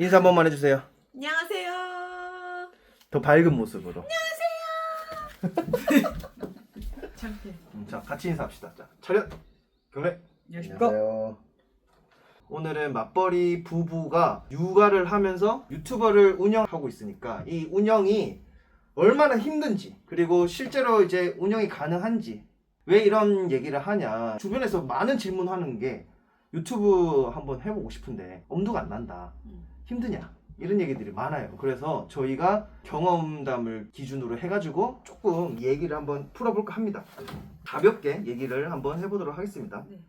인사 한 번만 해주세요. 안녕하세요. 더 밝은 모습으로. 창피해. 음, 자, 같이 인사합시다. 자, 차렷. 경례. 안녕하십니까? 오늘은 맞벌이 부부가 육아를 하면서 유튜버를 운영하고 있으니까 이 운영이 얼마나 힘든지 그리고 실제로 이제 운영이 가능한지 왜 이런 얘기를 하냐 주변에서 많은 질문하는 게 유튜브 한번 해보고 싶은데 엄두가 안 난다 음. 힘드냐 이런 얘기들이 많아요 그래서 저희가 경험담을 기준으로 해가지고 조금 얘기를 한번 풀어볼까 합니다 가볍게 얘기를 한번 해보도록 하겠습니다 네.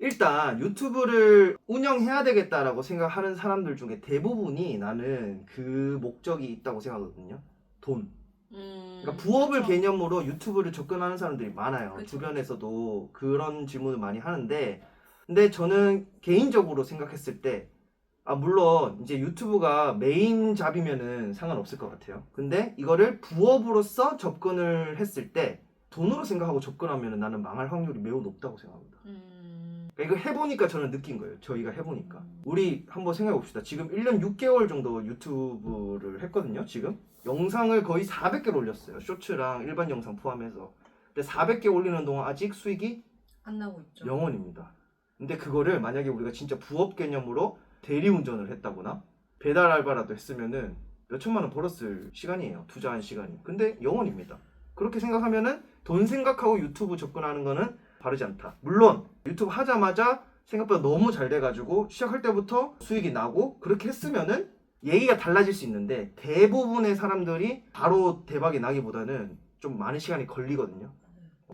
일단 유튜브를 운영해야 되겠다라고 생각하는 사람들 중에 대부분이 나는 그 목적이 있다고 생각하거든요. 돈. 음, 그러니까 부업을 그쵸. 개념으로 유튜브를 접근하는 사람들이 많아요. 그쵸. 주변에서도 그런 질문을 많이 하는데, 근데 저는 개인적으로 생각했을 때, 아, 물론 이제 유튜브가 메인 잡이면은 상관없을 것 같아요. 근데 이거를 부업으로서 접근을 했을 때, 돈으로 생각하고 접근하면 나는 망할 확률이 매우 높다고 생각합니다. 음, 그러니까 이거 해보니까 저는 느낀 거예요. 저희가 해보니까. 음. 우리 한번 생각해 봅시다. 지금 1년 6개월 정도 유튜브를 했거든요. 지금 영상을 거의 400개를 올렸어요. 쇼츠랑 일반 영상 포함해서. 근데 400개 올리는 동안 아직 수익이 안 나고 있죠. 0원입니다. 근데 그거를 만약에 우리가 진짜 부업 개념으로 대리운전을 했다거나 배달 알바라도 했으면은 몇 천만 원 벌었을 시간이에요. 투자한 시간이. 근데 0원입니다. 그렇게 생각하면은 돈 생각하고 유튜브 접근하는 거는 바르지 않다. 물론 유튜브 하자마자 생각보다 너무 잘 돼가지고 시작할 때부터 수익이 나고 그렇게 했으면은 얘기가 달라질 수 있는데 대부분의 사람들이 바로 대박이 나기보다는 좀 많은 시간이 걸리거든요.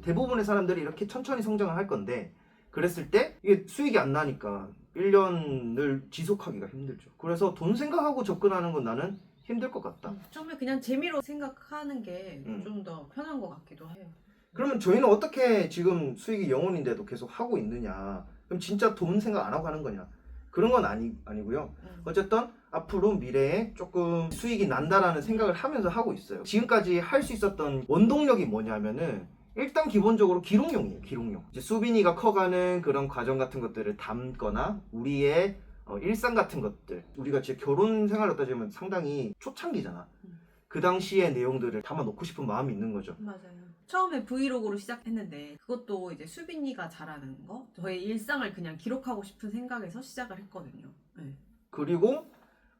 대부분의 사람들이 이렇게 천천히 성장을 할 건데 그랬을 때 이게 수익이 안 나니까 1년을 지속하기가 힘들죠. 그래서 돈 생각하고 접근하는 건 나는 힘들 것 같다. 음, 처음에 그냥 재미로 생각하는 게좀 음. 더 편한 것 같기도 해요. 그러면 저희는 어떻게 지금 수익이 0원인데도 계속 하고 있느냐? 그럼 진짜 돈 생각 안 하고 하는 거냐? 그런 건 아니, 아니고요. 음. 어쨌든 앞으로 미래에 조금 수익이 난다라는 생각을 하면서 하고 있어요. 지금까지 할 수 있었던 원동력이 뭐냐면은 일단 기본적으로 기록용이에요. 기록용. 이제 수빈이가 커가는 그런 과정 같은 것들을 담거나 우리의 어, 일상 같은 것들 우리가 지금 결혼 생활을 따지면 상당히 초창기잖아. 음. 그 당시의 내용들을 담아놓고 싶은 마음이 있는 거죠. 맞아요. 처음에 브이로그로 시작했는데 그것도 이제 수빈이가 잘하는 거 저의 일상을 그냥 기록하고 싶은 생각에서 시작을 했거든요. 네. 그리고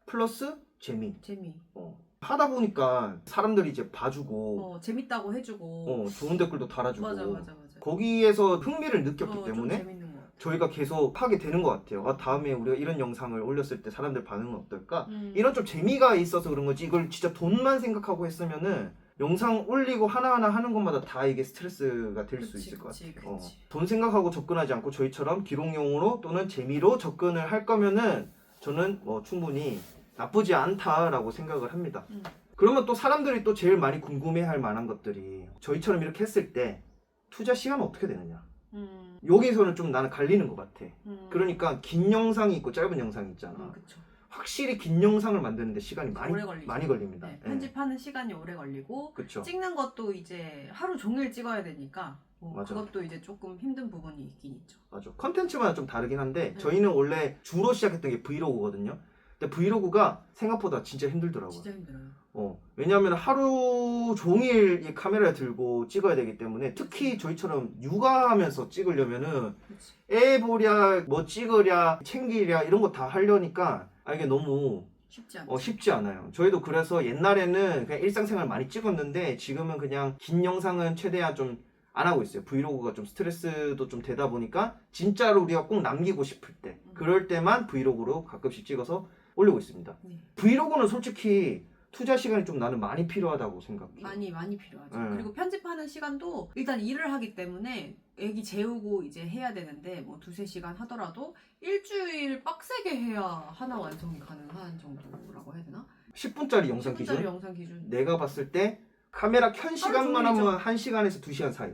플러스 재미. 재미. 어. 하다 보니까 사람들이 이제 봐주고 어, 재밌다고 해주고. 어, 좋은 댓글도 달아주고 맞아 맞아 맞아. 거기에서 흥미를 느꼈기 어, 좀 때문에 재밌는 거 같아. 저희가 계속 하게 되는 것 같아요. 아, 다음에 우리가 이런 영상을 올렸을 때 사람들 반응은 어떨까? 음. 이런 좀 재미가 있어서 그런 거지. 이걸 진짜 돈만 생각하고 했으면은 영상 올리고 하나하나 하는 것마다 다 이게 스트레스가 될 수 그치, 있을 것 그치, 같아요. 어. 그치. 돈 생각하고 접근하지 않고 저희처럼 기록용으로 또는 재미로 접근을 할 거면은 저는 뭐 충분히 나쁘지 않다라고 생각을 합니다. 음. 그러면 또 사람들이 또 제일 많이 궁금해할 만한 것들이 저희처럼 이렇게 했을 때 투자 시간은 어떻게 되느냐? 음. 여기서는 좀 나는 갈리는 것 같아. 음. 그러니까 긴 영상이 있고 짧은 영상이 있잖아. 음, 그쵸. 확실히 긴 영상을 만드는데 시간이 많이 걸리죠. 많이 걸립니다. 네, 편집하는 시간이 오래 걸리고 그렇죠. 찍는 것도 이제 하루 종일 찍어야 되니까 뭐. 그것도 이제 조금 힘든 부분이 있긴 있죠. 맞아. 컨텐츠마다 좀 다르긴 한데 네. 저희는 원래 주로 시작했던 게 브이로그거든요. 근데 브이로그가 생각보다 진짜 힘들더라고요. 진짜 힘들어요. 어, 왜냐하면 하루 종일 이 카메라 들고 찍어야 되기 때문에 특히 저희처럼 육아하면서 찍으려면은 그렇지. 애 보랴 뭐 찍으랴 챙기랴 이런 거 다 하려니까 아 이게 너무 쉽지 않죠. 어, 쉽지 않아요. 저희도 그래서 옛날에는 그냥 일상생활 많이 찍었는데 지금은 그냥 긴 영상은 최대한 좀 안 하고 있어요. 브이로그가 좀 스트레스도 좀 되다 보니까 진짜로 우리가 꼭 남기고 싶을 때 음. 그럴 때만 브이로그로 가끔씩 찍어서 올리고 있습니다. 네. 브이로그는 솔직히 투자 시간이 좀 나는 많이 필요하다고 생각해. 많이 많이 필요하죠. 네. 그리고 편집하는 시간도 일단 일을 하기 때문에 애기 재우고 이제 해야 되는데 뭐 두세 시간 하더라도 일주일 빡세게 해야 하나 완성이 가능한 정도라고 해야 되나? 10분짜리 영상 10분짜리 기준 영상 기준. 내가 봤을 때 카메라 켠 시간만 종일이죠. 하면 1시간에서 2시간 사이.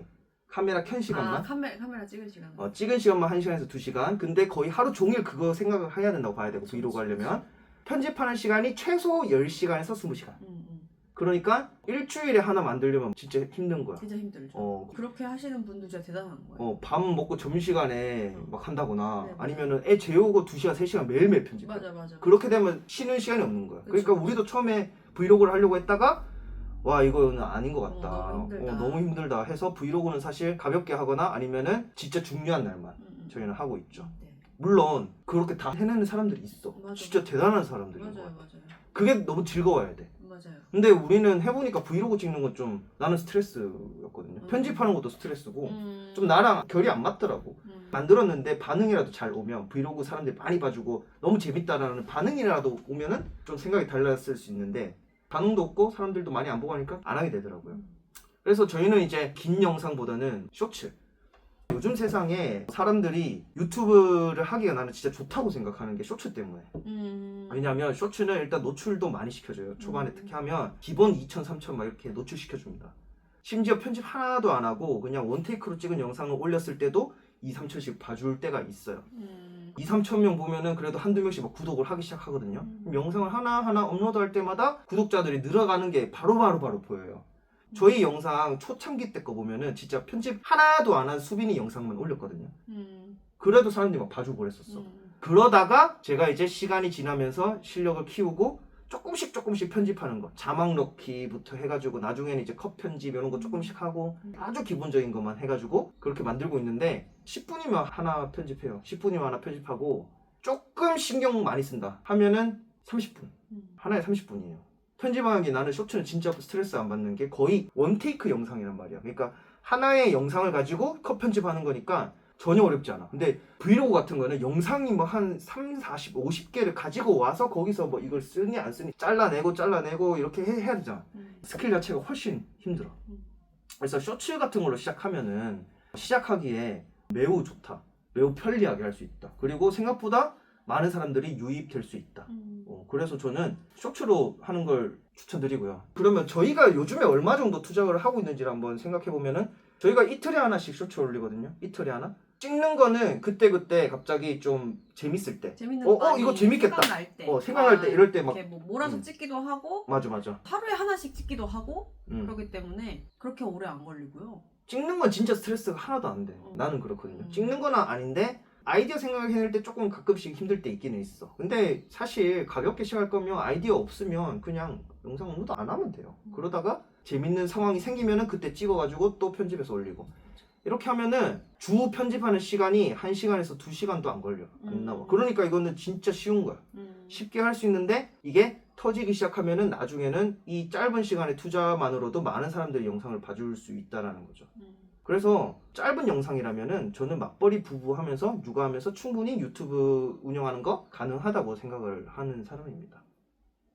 카메라 켠 시간만. 아 카메라 카메라 찍을 시간. 어, 찍은 시간만 1시간에서 2시간. 근데 거의 하루 종일 그거 생각을 해야 된다고 봐야 되고, 브이로그 하려면. 편집하는 시간이 최소 10시간에서 20시간. 음, 음. 그러니까 일주일에 하나 만들려면 진짜 힘든 거야. 진짜 힘들죠. 어, 그렇게 하시는 분들 진짜 대단한 거예요. 어, 밥 먹고 점심시간에 막 한다거나 네, 맞아요. 아니면은 애 재우고 2시간, 3시간 매일매일 편집해. 맞아 맞아. 그렇게 되면 쉬는 시간이 없는 거야. 그쵸, 그러니까. 우리도 처음에 브이로그를 하려고 했다가 와 이거는 아닌 것 같다. 어, 너무 힘들다. 어, 너무 힘들다 해서 브이로그는 사실 가볍게 하거나 아니면은 진짜 중요한 날만 음, 음. 저희는 하고 있죠. 네. 물론 그렇게 다 해내는 사람들이 있어. 맞아, 진짜. 대단한 사람들인 맞아요 거야. 맞아요 그게 너무 즐거워야 돼. 맞아요. 근데 우리는 해보니까 브이로그 찍는 건 좀 나는 스트레스였거든요. 음. 편집하는 것도 스트레스고 음. 좀 나랑 결이 안 맞더라고. 음. 만들었는데 반응이라도 잘 오면 브이로그 사람들이 많이 봐주고 너무 재밌다라는 반응이라도 오면은 좀 생각이 달랐을 수 있는데 반응도 없고 사람들도 많이 안 보고 하니까 안 하게 되더라고요. 음. 그래서 저희는 이제 긴 영상보다는 쇼츠. 요즘 세상에 사람들이 유튜브를 하기가 나는 진짜 좋다고 생각하는 게 쇼츠 때문에. 음. 왜냐하면 쇼츠는 일단 노출도 많이 시켜줘요. 초반에 음. 특히 하면 기본 2천, 3천 막 이렇게 노출시켜줍니다. 심지어 편집 하나도 안 하고 그냥 원테이크로 찍은 영상을 올렸을 때도 2, 3천씩 봐줄 때가 있어요. 음. 2, 3천 명 보면은 그래도 한두 명씩 막 구독을 하기 시작하거든요. 음. 영상을 하나하나 업로드할 때마다 구독자들이 늘어가는 게 바로바로 바로 보여요. 저희 영상 초창기 때 거 보면은 진짜 편집 하나도 안 한 수빈이 영상만 올렸거든요. 음. 그래도 사람들이 막 봐주고 그랬었어. 음. 그러다가 제가 이제 시간이 지나면서 실력을 키우고 조금씩 조금씩 편집하는 거. 자막 넣기부터 해가지고 나중에는 이제 컷 편집 이런 거 조금씩 하고 아주 기본적인 것만 해가지고 그렇게 만들고 있는데 10분이면 하나 편집해요. 10분이면 하나 편집하고 조금 신경 많이 쓴다 하면은 30분. 음. 하나에 30분이에요. 편집하는 게 나는 쇼츠는 진짜 스트레스 안 받는 게 거의 원테이크 영상이란 말이야. 그러니까 하나의 영상을 가지고 컷 편집하는 거니까 전혀 어렵지 않아. 근데 브이로그 같은 거는 영상이 뭐 한 3, 40, 50개를 가지고 와서 거기서 뭐 이걸 쓰니 안 쓰니 잘라내고 잘라내고 이렇게 해, 해야 되잖아. 음. 스킬 자체가 훨씬 힘들어. 음. 그래서 쇼츠 같은 걸로 시작하면은 시작하기에 매우 좋다. 매우 편리하게 할 수 있다. 그리고 생각보다 많은 사람들이 유입될 수 있다. 음. 어, 그래서 저는 쇼츠로 하는 걸 추천드리고요. 그러면 저희가 요즘에 얼마 정도 투자를 하고 있는지를 한번 생각해 보면은 저희가 이틀에 하나씩 쇼츠 올리거든요. 이틀에 하나. 찍는 거는 그때 그때 갑자기 좀 재밌을 때. 재밌는 어, 거 어, 많이 이거 재밌겠다. 생각날 때. 어, 생각날 때막 이럴 때 막 이렇게 뭐 몰아서 음. 찍기도 하고 맞아 맞아. 하루에 하나씩 찍기도 하고 음. 그렇기 때문에 그렇게 오래 안 걸리고요. 찍는 건 진짜 스트레스가 하나도 안 돼. 어. 나는 그렇거든요. 음. 찍는 건 아닌데 아이디어 생각해낼 때 조금 가끔씩 힘들 때 있기는 있어. 근데 사실 가볍게 시작할 거면 아이디어 없으면 그냥 영상 업로드 안 하면 돼요. 음. 그러다가 재밌는 상황이 생기면은 그때 찍어가지고 또 편집해서 올리고. 이렇게 하면은 주 편집하는 시간이 1시간에서 2시간도 안 걸려. 안 음. 나와. 그러니까 이거는 진짜 쉬운 거야. 음. 쉽게 할 수 있는데 이게 터지기 시작하면은 나중에는 이 짧은 시간의 투자만으로도 많은 사람들이 영상을 봐줄 수 있다라는 거죠. 음. 그래서 짧은 영상이라면은 저는 맞벌이 부부 하면서 육아 하면서 충분히 유튜브 운영하는 거 가능하다고 생각을 하는 사람입니다.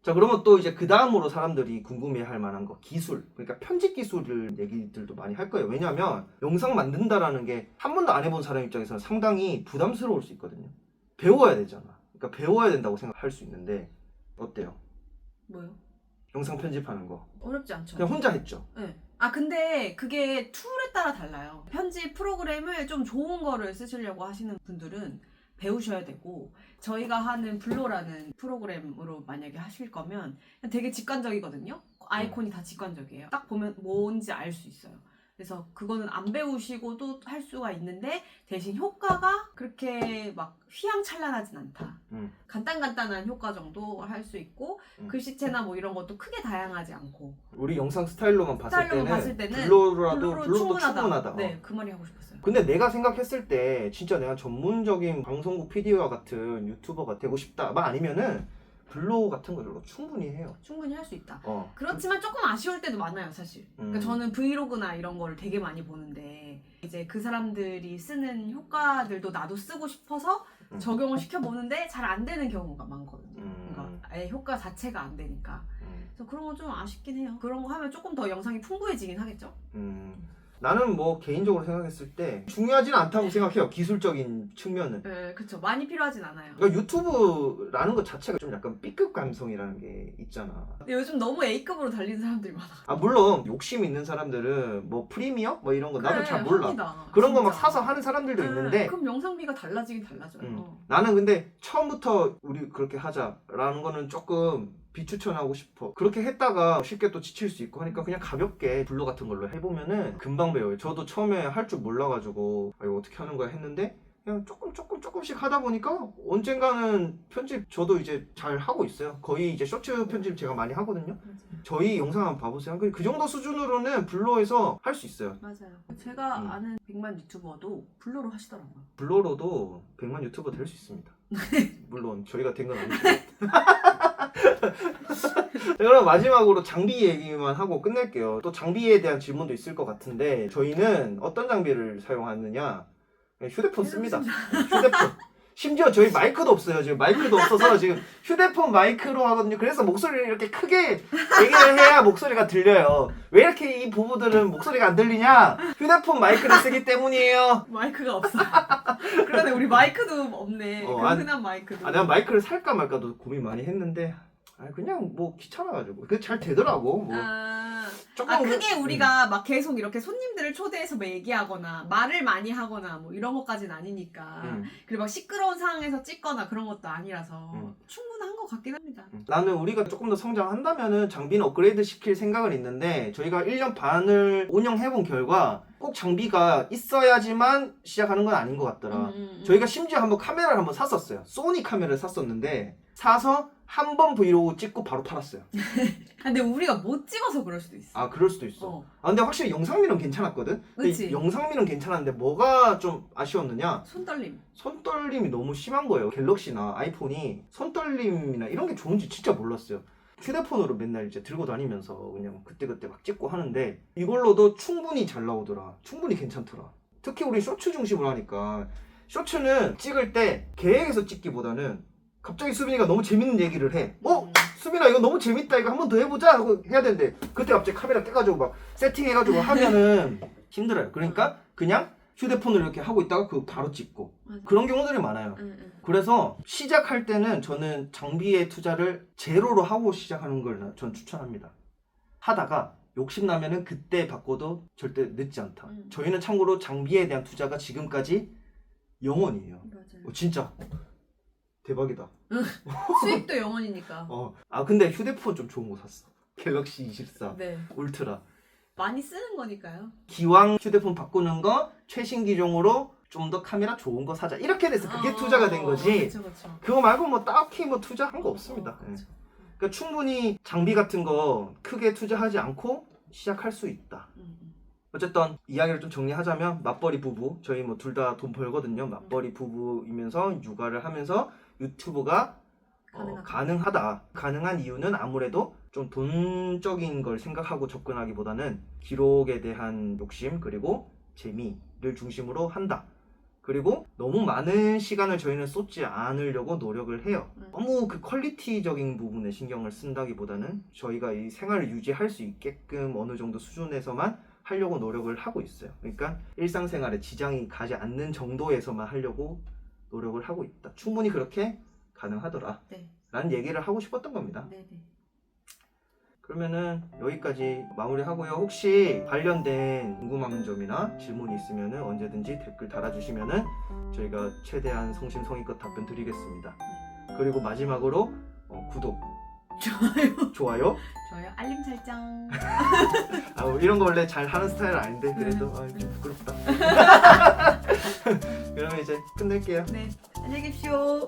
자 그러면 또 이제 그 다음으로 사람들이 궁금해할 만한 거 기술 그러니까 편집 기술을 얘기들도 많이 할 거예요 왜냐하면 영상 만든다라는 게 한 번도 안 해본 사람 입장에서는 상당히 부담스러울 수 있거든요 배워야 되잖아 그러니까 배워야 된다고 생각할 수 있는데 어때요 뭐요? 영상 편집하는 거 어렵지 않죠. 그냥 혼자 했죠 네. 아 근데 그게 툴에 따라 달라요. 편집 프로그램을 좀 좋은 거를 쓰시려고 하시는 분들은 배우셔야 되고 저희가 하는 블로라는 프로그램으로 만약에 하실 거면 되게 직관적이거든요. 아이콘이 다 직관적이에요. 딱 보면 뭔지 알 수 있어요. 그래서 그거는 안 배우시고도 할 수가 있는데 대신 효과가 그렇게 막 휘황찬란하진 않다. 음. 간단간단한 효과 정도 할 수 있고 음. 글씨체나 뭐 이런 것도 크게 다양하지 않고 우리 영상 스타일로만 봤을 스타일로만 때는, 봤을 때는 블로라도 블루로 충분하다. 어. 네, 그 말이 하고 싶었어요. 근데 내가 생각했을 때 진짜 내가 전문적인 방송국 PD와 같은 유튜버가 되고 싶다. 막 아니면은 블로그 같은 걸로 충분히 해요. 충분히 할 수 있다. 어. 그렇지만 조금 아쉬울 때도 많아요, 사실. 그러니까 음. 저는 브이로그나 이런 거를 되게 많이 보는데 이제 그 사람들이 쓰는 효과들도 나도 쓰고 싶어서 음. 적용을 시켜 보는데 잘 안 되는 경우가 많거든요. 음. 그러니까 아예 효과 자체가 안 되니까. 음. 그래서 그런 건 좀 아쉽긴 해요. 그런 거 하면 조금 더 영상이 풍부해지긴 하겠죠. 음. 나는 뭐 개인적으로 생각했을 때 중요하진 않다고 생각해요. 기술적인 측면은. 네, 그쵸. 많이 필요하진 않아요. 그러니까 유튜브라는 것 자체가 좀 약간 B급 감성이라는 게 있잖아. 근데 요즘 너무 A급으로 달리는 사람들이 많아. 아 물론 욕심 있는 사람들은 뭐 프리미어 뭐 이런 거 나도 그래, 잘 몰라. 합니다. 그런 거 막 진짜. 사서 하는 사람들도 네, 있는데 그럼 영상비가 달라지긴 달라져요. 음. 나는 근데 처음부터 우리 그렇게 하자라는 거는 조금 비추천하고 싶어. 그렇게 했다가 쉽게 또 지칠 수 있고 하니까 그냥 가볍게 블로 같은 걸로 해보면은 금방 배워요. 저도 처음에 할 줄 몰라가지고 아, 이거 어떻게 하는 거야 했는데 그냥 조금 조금 조금씩 하다 보니까 언젠가는 편집 저도 이제 잘 하고 있어요. 거의 이제 쇼츠 편집 제가 많이 하거든요. 저희 영상 한번 봐보세요. 그- 그 정도 수준으로는 블로에서 할 수 있어요. 맞아요. 제가 음. 아는 100만 유튜버도 블로로 하시더라고요. 블로로도 100만 유튜버 될 수 있습니다. 물론 저희가 된 건 아니죠. 자, 그럼 마지막으로 장비 얘기만 하고 끝낼게요. 또 장비에 대한 질문도 있을 것 같은데 저희는 어떤 장비를 사용하느냐? 네, 휴대폰 씁니다. 네, 휴대폰. 심지어 저희 마이크도 없어요. 지금 마이크도 없어서 지금 휴대폰 마이크로 하거든요. 그래서 목소리를 이렇게 크게 얘기를 해야 목소리가 들려요. 왜 이렇게 이 부부들은 목소리가 안 들리냐? 휴대폰 마이크를 쓰기 때문이에요. 마이크가 없어. 그러네 우리 마이크도 없네. 어, 그 안- 흔한 마이크도. 아, 내가 마이크를 살까 말까도 고민 많이 했는데 아, 그냥 뭐 귀찮아가지고 그게 잘 되더라고. 뭐 아, 조금 아 그- 크게 우리가 막 계속 이렇게 손님들을 초대해서 뭐 얘기하거나 말을 많이 하거나 뭐 이런 것까지는 아니니까 음, 그리고 막 시끄러운 상황에서 찍거나 그런 것도 아니라서 음. 충분한 것 같긴 합니다. 음. 나는 우리가 조금 더 성장한다면은 장비는 업그레이드 시킬 생각은 있는데 저희가 1년 반을 운영해본 결과 꼭 장비가 있어야지만 시작하는 건 아닌 것 같더라. 음, 음, 음. 저희가 심지어 한번 카메라를 한번 샀었어요. 소니 카메라를 샀었는데 사서 한 번 브이로그 찍고 바로 팔았어요. 아, 근데 우리가 못 찍어서 그럴 수도 있어. 아 그럴 수도 있어. 어, 아 근데 확실히 영상미는 괜찮았거든. 근데 그치. 영상미는 괜찮았는데 뭐가 좀 아쉬웠느냐? 손떨림. 손떨림이 너무 심한 거예요. 갤럭시나 아이폰이 손떨림이나 이런 게 좋은지 진짜 몰랐어요. 휴대폰으로 맨날 이제 들고 다니면서 그냥 그때그때 막 찍고 하는데 이걸로도 충분히 잘 나오더라. 충분히 괜찮더라. 특히 우리 쇼츠 중심으로 하니까 쇼츠는 찍을 때 계획해서 찍기보다는 갑자기 수빈이가 너무 재밌는 얘기를 해. 어? 음. 수빈아 이거 너무 재밌다 이거 한 번 더 해보자 하고 해야 되는데 그때 갑자기 카메라 떼가지고 막 세팅해가지고 하면은 힘들어요. 그러니까 그냥 휴대폰으로 이렇게 하고 있다가 그거 바로 찍고 맞아. 그런 경우들이 많아요. 응, 응. 그래서 시작할 때는 저는 장비의 투자를 제로로 하고 시작하는 걸 전 추천합니다. 하다가 욕심 나면은 그때 바꿔도 절대 늦지 않다. 음. 저희는 참고로 장비에 대한 투자가 지금까지 영원이에요. 맞아요. 어, 진짜 대박이다. 수익도 영원이니까. 어, 아 근데 휴대폰 좀 좋은 거 샀어. 갤럭시 24 네. 울트라. 많이 쓰는 거니까요. 기왕 휴대폰 바꾸는 거 최신 기종으로 좀 더 카메라 좋은 거 사자. 이렇게 돼서 그게 어, 투자가 된 거지. 그렇죠, 그렇죠. 그거 말고 뭐 딱히 뭐 투자한 거 없습니다. 예. 그렇죠. 그러니까 충분히 장비 같은 거 크게 투자하지 않고 시작할 수 있다. 음, 음. 어쨌든 이야기를 좀 정리하자면 맞벌이 부부 저희 뭐 둘 다 돈 벌거든요. 맞벌이 부부이면서 육아를 하면서 유튜브가 어, 가능하다. 가능한 이유는 아무래도 좀 돈적인 걸 생각하고 접근하기보다는 기록에 대한 욕심 그리고 재미를 중심으로 한다. 그리고 너무 많은 시간을 저희는 쏟지 않으려고 노력을 해요. 음. 너무 그 퀄리티적인 부분에 신경을 쓴다기보다는 저희가 이 생활을 유지할 수 있게끔 어느 정도 수준에서만 하려고 노력을 하고 있어요. 그러니까 일상생활에 지장이 가지 않는 정도에서만 하려고 노력을 하고 있다. 충분히 그렇게 가능하더라. 네. 라는 얘기를 하고 싶었던 겁니다. 네, 네. 그러면은 여기까지 마무리하고요. 혹시 관련된 궁금한 점이나 질문이 있으면은 언제든지 댓글 달아주시면은 저희가 최대한 성심성의껏 답변 드리겠습니다. 그리고 마지막으로 어, 구독, 좋아요. 좋아요. 좋아요. 알림 설정. 아, 뭐 이런 거 원래 잘 하는 스타일 아닌데 그래도 아, 좀 부끄럽다. 그러면 이제 끝낼게요. 네. 안녕히 계십시오.